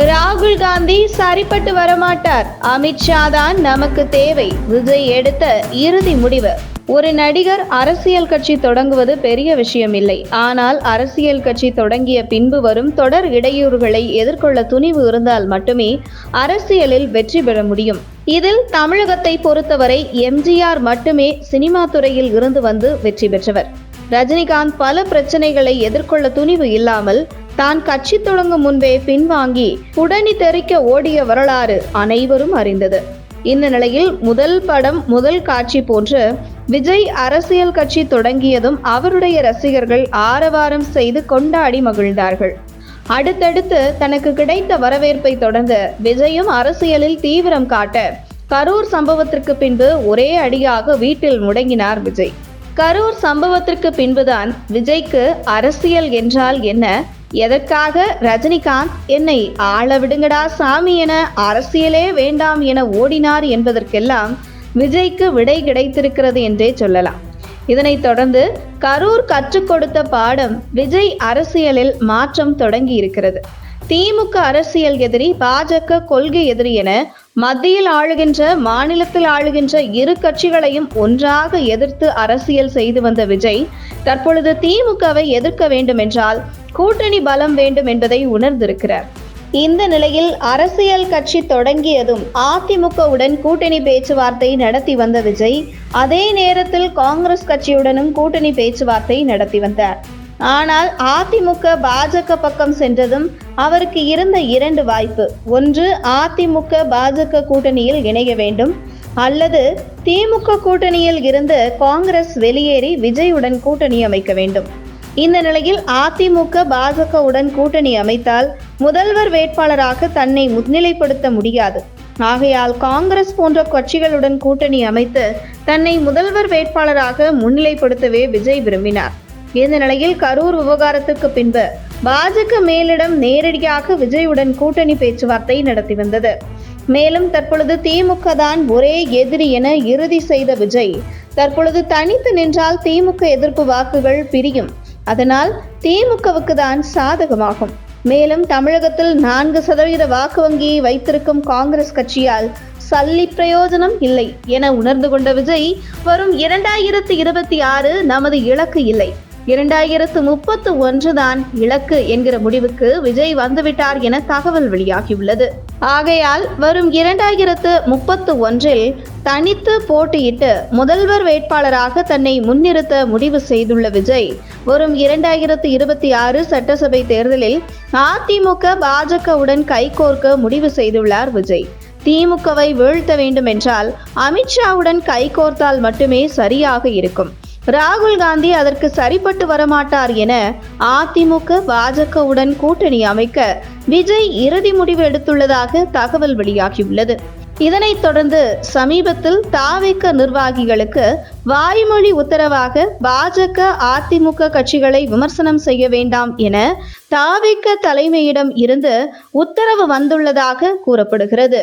ராகுல் காந்தி சரிப்பட்டு வரமாட்டார். அமித்ஷா தான் நமக்கு தேவை. விஜய் எடுத்த இறுதி முடிவு. ஒரு நடிகர் அரசியல் கட்சி தொடங்குவது பெரிய விஷயம் இல்லை ஆனால் அரசியல் கட்சி தொடங்கிய பின்பு வரும் தொடர் இடையூறுகளை எதிர்கொள்ள துணிவு இருந்தால் மட்டுமே அரசியலில் வெற்றி பெற முடியும். இதில் தமிழகத்தை பொறுத்தவரை எம்ஜிஆர் மட்டுமே சினிமா துறையில் இருந்து வந்து வெற்றி பெற்றவர். ரஜினிகாந்த் பல பிரச்சனைகளை எதிர்கொள்ள துணிவு இல்லாமல் தான் கட்சி தொடங்கும் முன்பே பின்வாங்கி உடனி தெறிக்க ஓடிய வரலாறு அனைவரும் அறிந்தது. இந்த நிலையில் முதல் படம் முதல் காட்சி போன்று விஜய் அரசியல் கட்சி தொடங்கியதும் அவருடைய ரசிகர்கள் ஆரவாரம் செய்து கொண்டாடி மகிழ்ந்தார்கள். அடுத்தடுத்து தனக்கு கிடைத்த வரவேற்பை தொடர்ந்து விஜயும் அரசியலில் தீவிரம் காட்ட கரூர் சம்பவத்திற்கு பின்பு ஒரே அடியாக வீட்டில் முடங்கினார் விஜய். கரூர் சம்பவத்திற்கு பின்புதான் விஜய்க்கு அரசியல் என்றால் என்ன? எதற்காக ரஜினிகாந்த் என்னை ஆள விடுங்கடா சாமி என அரசியலே வேண்டாம் என ஓடினார் என்பதற்கெல்லாம் விஜய்க்கு விடை கிடைத்திருக்கிறது என்றே சொல்லலாம். இதனைத் தொடர்ந்து கரூர் கற்றுக் கொடுத்த பாடம் விஜய் அரசியலில் மாற்றம் தொடங்கி இருக்கிறது திமுக அரசியல் எதிரி பாஜக கொள்கை எதிரி என மத்தியில் ஆளுகின்ற மாநிலத்தில் ஆளுகின்ற இரு கட்சிகளையும் ஒன்றாக எதிர்த்து அரசியல் செய்து வந்த விஜய் தற்பொழுது திமுகவை எதிர்க்க வேண்டும் என்றால் கூட்டணி பலம் வேண்டும் என்பதை உணர்ந்திருக்கிறார். இந்த நிலையில் அரசியல் கட்சி தொடங்கியதும் அதிமுகவுடன் கூட்டணி பேச்சுவார்த்தை நடத்தி வந்த விஜய் அதே நேரத்தில் காங்கிரஸ் கட்சியுடனும் கூட்டணி பேச்சுவார்த்தை நடத்தி வந்தார். ஆனால் அதிமுக பாஜக பக்கம் சென்றதும் அவருக்கு இருந்த இரண்டு வாய்ப்பு. ஒன்று அதிமுக பாஜக கூட்டணியில் இணைய வேண்டும். அல்லது திமுக கூட்டணியில் இருந்து காங்கிரஸ் வெளியேறி விஜயுடன் கூட்டணி அமைக்க வேண்டும். இந்த நிலையில் அதிமுக பாஜகவுடன் கூட்டணி அமைத்தால் முதல்வர் வேட்பாளராக தன்னை முன்னிலைப்படுத்த முடியாது. ஆகையால் காங்கிரஸ் போன்ற கட்சிகளுடன் கூட்டணி அமைத்து தன்னை முதல்வர் வேட்பாளராக முன்னிலைப்படுத்தவே விஜய் விரும்பினார். இந்த நிலையில் கரூர் விவகாரத்துக்கு பின்பு பாஜக மேலிடம் நேரடியாக விஜயுடன் கூட்டணி பேச்சுவார்த்தை நடத்தி வந்தது. மேலும் தற்பொழுது திமுக தான் ஒரே எதிரி என இறுதி செய்த விஜய் தற்பொழுது தனித்து நின்றால் திமுக எதிர்ப்பு வாக்குகள் பிரியும். அதனால் திமுகவுக்கு தான் சாதகமாகும். மேலும் தமிழகத்தில் நான்கு சதவீத வாக்கு வங்கியை வைத்திருக்கும் காங்கிரஸ் கட்சியால் சல்லி பிரயோஜனம் இல்லை என உணர்ந்து கொண்ட விஜய் வரும் இரண்டாயிரத்து இருபத்தி ஆறு நமது இலக்கு இல்லை. இரண்டாயிரத்து முப்பத்து ஒன்று தான் இலக்கு என்கிற முடிவுக்கு விஜய் வந்துவிட்டார் என தகவல் வெளியாகியுள்ளது. ஆகையால் வரும் இரண்டாயிரத்து முப்பத்து ஒன்றில் தனித்து போட்டியிட்டு முதல்வர் வேட்பாளராக தன்னை முன்னிறுத்த முடிவு செய்துள்ள விஜய் வரும் இரண்டாயிரத்து இருபத்தி ஆறு சட்டசபை தேர்தலில் அதிமுக பாஜகவுடன் கைகோர்க்க முடிவு செய்துள்ளார் விஜய். திமுகவை வீழ்த்த வேண்டும் என்றால் அமித்ஷாவுடன் கைகோர்த்தால் மட்டுமே சரியாக இருக்கும். ராகுல் காந்தி அதற்கு சரிப்பட்டு வரமாட்டார் என அதிமுக பாஜகவுடன் கூட்டணி அமைக்க விஜய் இறுதி முடிவு எடுத்துள்ளதாக தகவல் வெளியாகியுள்ளது. இதனைத் தொடர்ந்து சமீபத்தில் தாவேக்க நிர்வாகிகளுக்கு வாய்மொழி உத்தரவாக பாஜக அதிமுக கட்சிகளை விமர்சனம் செய்ய வேண்டாம் என தாவிக்க தலைமையிடம் இருந்து உத்தரவு வந்துள்ளதாக கூறப்படுகிறது.